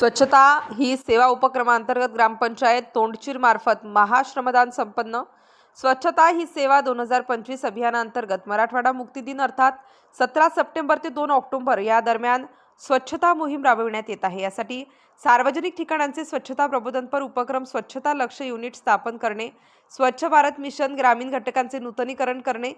स्वच्छता ही सेवा उपक्रमांतर्गत ग्रामपंचायत तोंडचीर मार्फत महाश्रमदान संपन्न. स्वच्छता ही सेवा दोन हजार पंचवीस अभियानांतर्गत मराठवाडा मुक्ती दिन अर्थात सतरा सप्टेंबर ते दोन ऑक्टोबर या दरम्यान स्वच्छता मोहीम राबविण्यात येत आहे. यासाठी सार्वजनिक ठिकाणांचे स्वच्छता प्रबोधनपर उपक्रम स्वच्छता लक्ष युनिट स्थापन करणे स्वच्छ भारत मिशन ग्रामीण घटकांचे नूतनीकरण करणे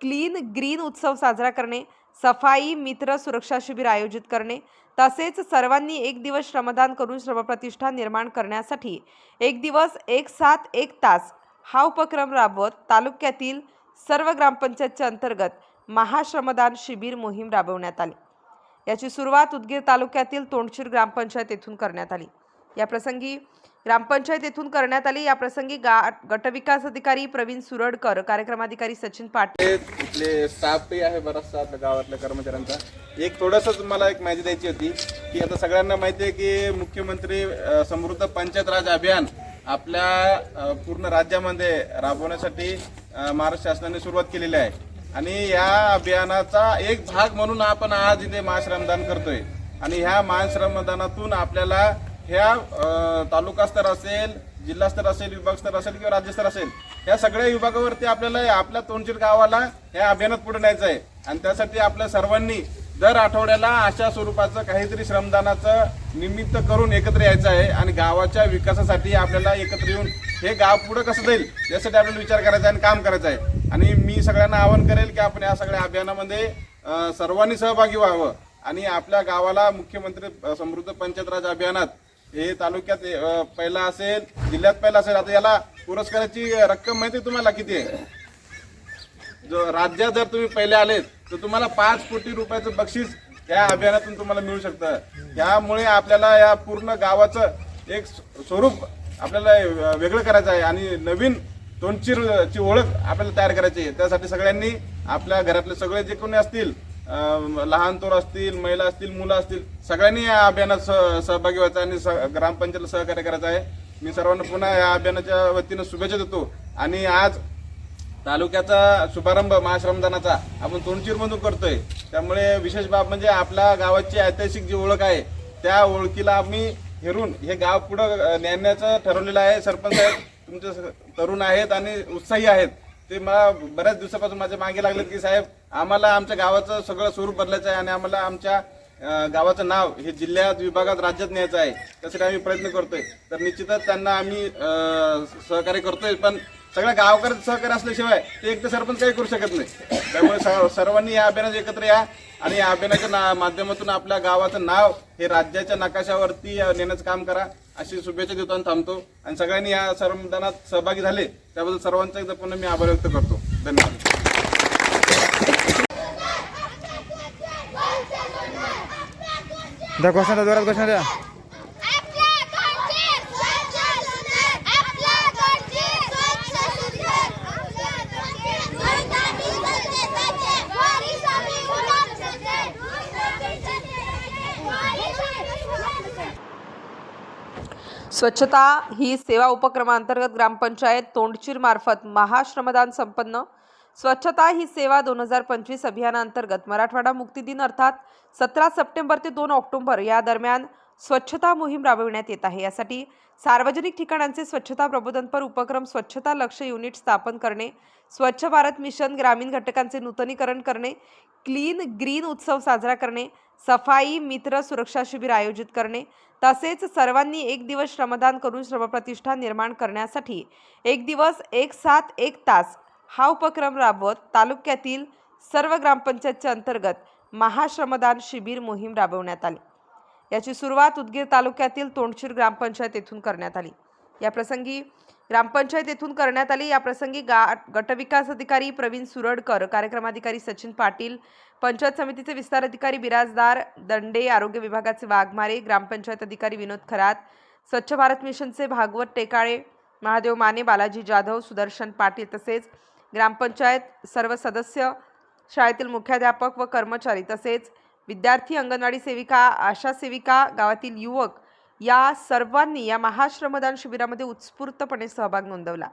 क्लीन ग्रीन उत्सव साजरा करणे सफाई मित्र सुरक्षा शिबिर आयोजित करणे तसेच सर्वांनी एक दिवस श्रमदान करून श्रमप्रतिष्ठा निर्माण करण्यासाठी एक दिवस एक सात एक तास हा उपक्रम राबवत तालुक्यातील सर्व ग्रामपंचायतच्या अंतर्गत महाश्रमदान शिबिर मोहीम राबवण्यात आली. याची सुरुवात उदगीर तालुक्यातील तोंडशीर ग्रामपंचायत येथून करण्यात आली. याप्रसंगी ग्रामपंचायत येथून करण्यात आली. याप्रसंगी गा गटविकास अधिकारी प्रवीण सुरडकर कार्यक्रमाधिकारी सचिन पाटील इथले स्टाफही आहे बराचसा आपल्या गावातल्या कर्मचाऱ्यांचा. एक थोडंसं तुम्हाला एक माहिती द्यायची होती की आता सगळ्यांना माहिती आहे की मुख्यमंत्री समृद्ध पंचायत राज अभियान आपल्या पूर्ण राज्यामध्ये राबवण्यासाठी महाराष्ट्र शासनाने सुरुवात केलेली आहे. आणि या अभियानाचा एक भाग म्हणून आपण आज इथे महाश्रमदान करतोय. आणि ह्या महाश्रमदानातून आपल्याला ह्या तालुकास्तर तालुका स्तर असेल जिल्हा स्तर असेल विभाग स्तर असेल किंवा राज्यस्तर असेल या सगळ्या विभागावरती आपल्याला आपल्या तोंडशीर गावाला या अभियानात पुढे न्यायचं आहे. आणि त्यासाठी आपल्या सर्वांनी दर आठवड्याला अशा स्वरूपाचं काहीतरी श्रमदानाचं निमित्त करून एकत्र यायचं आहे आणि गावाच्या विकासासाठी आपल्याला एकत्र येऊन हे गाव पुढं कसं जाईल यासाठी आपल्याला विचार करायचा आहे आणि काम करायचं आहे. आणि मी सगळ्यांना आवाहन करेल की आपण या सगळ्या अभियानामध्ये सर्वांनी सहभागी व्हावं. आणि आपल्या गावाला मुख्यमंत्री समृद्ध पंचायत राज अभियानात हे तालुक्यात पहिला असेल जिल्ह्यात पहिला असेल आता याला पुरस्काराची रक्कम माहिती तुम्हाला किती आहे? जो राज्यात जर तुम्ही पहिले आलेत तर तुम्हाला पाच कोटी रुपयाचं बक्षीस या अभियानातून तुम्हाला मिळू शकतं. त्यामुळे आपल्याला या पूर्ण गावाचं एक स्वरूप आपल्याला वेगळं करायचं आहे आणि नवीन तोंडचीरची ओळख आपल्याला तयार करायची आहे. त्यासाठी सगळ्यांनी आपल्या घरातले सगळे जे कोणी असतील लहान तोर असतील महिला असतील मुलं असतील सगळ्यांनी या अभियानात सहभागी व्हायचं आणि स- ग्रामपंचायतला सहकार्य करायचं आहे. मी सर्वांना पुन्हा या अभियानाच्या वतीनं शुभेच्छा देतो. आणि आज तालुक्याचा शुभारंभ महाश्रमदानाचा आपण तोंडचीरमधून करतोय. त्यामुळे विशेष बाब म्हणजे आपल्या गावाची ऐतिहासिक जी ओळख आहे त्या ओळखीला आम्ही हेरून हे गाव पुढं नेण्याचं ठरवलेलं आहे. सरपंच साहेब तुमचे तरुण आहेत आणि उत्साही आहेत. ते मला बऱ्याच दिवसापासून माझ्या मागे लागलेत की साहेब आम्हाला आमच्या गावाचं सगळं स्वरूप बदलायचं आहे आणि आम्हाला आमच्या गावाचं नाव हे जिल्ह्यात विभागात राज्यात न्यायचं आहे त्यासाठी आम्ही प्रयत्न करतोय. तर निश्चितच त्यांना आम्ही सहकार्य करतोय पण सगळ्या गावकऱ्यांचं सहकार्य असल्याशिवाय ते एकटे सरपंच काही करू शकत नाही. त्यामुळे स- सर्वांनी या अभियानात एकत्र या आणि या अभियानाच्या ना माध्यमातून आपल्या गावाचं नाव हे राज्याच्या नकाशावरती नेण्याचं काम करा. अशी शुभेच्छा देतो आणि थांबतो. आणि सगळ्यांनी या सर्वदानात सहभागी झाले त्याबद्दल सर्वांचा एकदा पुन्हा मी आभार व्यक्त करतो. धन्यवाद. द्या घोषणा द्या जोरात घोषणा द्या. स्वच्छता ही सेवा उपक्रमांतर्गत ग्रामपंचायत तोंडचीर मार्फत महाश्रमदान संपन्न स्वच्छता ही सेवा दोन हजार पंचवीस अभियानांतर्गत मराठवाडा मुक्ती दिन अर्थात सतरा सप्टेंबर ते दोन ऑक्टोबर या दरम्यान स्वच्छता मोहीम राबविण्यात येत आहे. यासाठी सार्वजनिक ठिकाणांचे स्वच्छता प्रबोधनपर उपक्रम स्वच्छता लक्ष युनिट स्थापन करणे स्वच्छ भारत मिशन ग्रामीण घटकांचे नूतनीकरण करणे क्लीन ग्रीन उत्सव साजरा करणे सफाई मित्र सुरक्षा शिबिर आयोजित करणे तसेच सर्वांनी एक दिवस श्रमदान करून श्रमप्रतिष्ठा निर्माण करण्यासाठी एक दिवस एक सात एक तास हा उपक्रम राबवत तालुक्यातील सर्व ग्रामपंचायतच्या अंतर्गत महाश्रमदान शिबिर मोहीम राबवण्यात आली. याची सुरुवात उदगीर तालुक्यातील तोंडशीर ग्रामपंचायत येथून करण्यात आली. याप्रसंगी ग्रामपंचायत येथून करण्यात आली. याप्रसंगी गा गटविकास अधिकारी प्रवीण सुरडकर कार्यक्रमाधिकारी सचिन पाटील पंचायत समितीचे विस्तार अधिकारी बिराजदार दंडे आरोग्य विभागाचे वाघमारे ग्रामपंचायत अधिकारी विनोद खरात स्वच्छ भारत मिशनचे भागवत टेकाळे महादेव माने बालाजी जाधव सुदर्शन पाटील तसेच ग्रामपंचायत सर्व सदस्य शाळेतील मुख्याध्यापक व कर्मचारी तसेच विद्यार्थी अंगणवाडी सेविका आशा सेविका गावातील युवक या सर्वांनी या महाश्रमदान शिबिरामध्ये उत्स्फूर्तपणे सहभाग नोंदवला.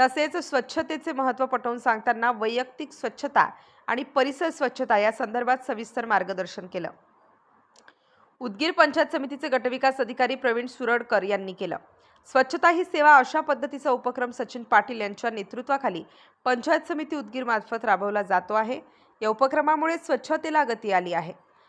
तसेच स्वच्छतेचे महत्त्व पटवून सांगताना वैयक्तिक स्वच्छता आणि परिसर स्वच्छता या संदर्भात सविस्तर मार्गदर्शन केलं. उदगीर पंचायत समितीचे गटविकास अधिकारी प्रवीण सुरडकर यांनी केलं. स्वच्छता ही सेवा अशा पद्धतीचा उपक्रम सचिन पाटील यांच्या नेतृत्वाखाली पंचायत समिती उदगीर मार्फत राबवला जातो आहे. या उपक्रमामुळे स्वच्छतेला गती आली आहे.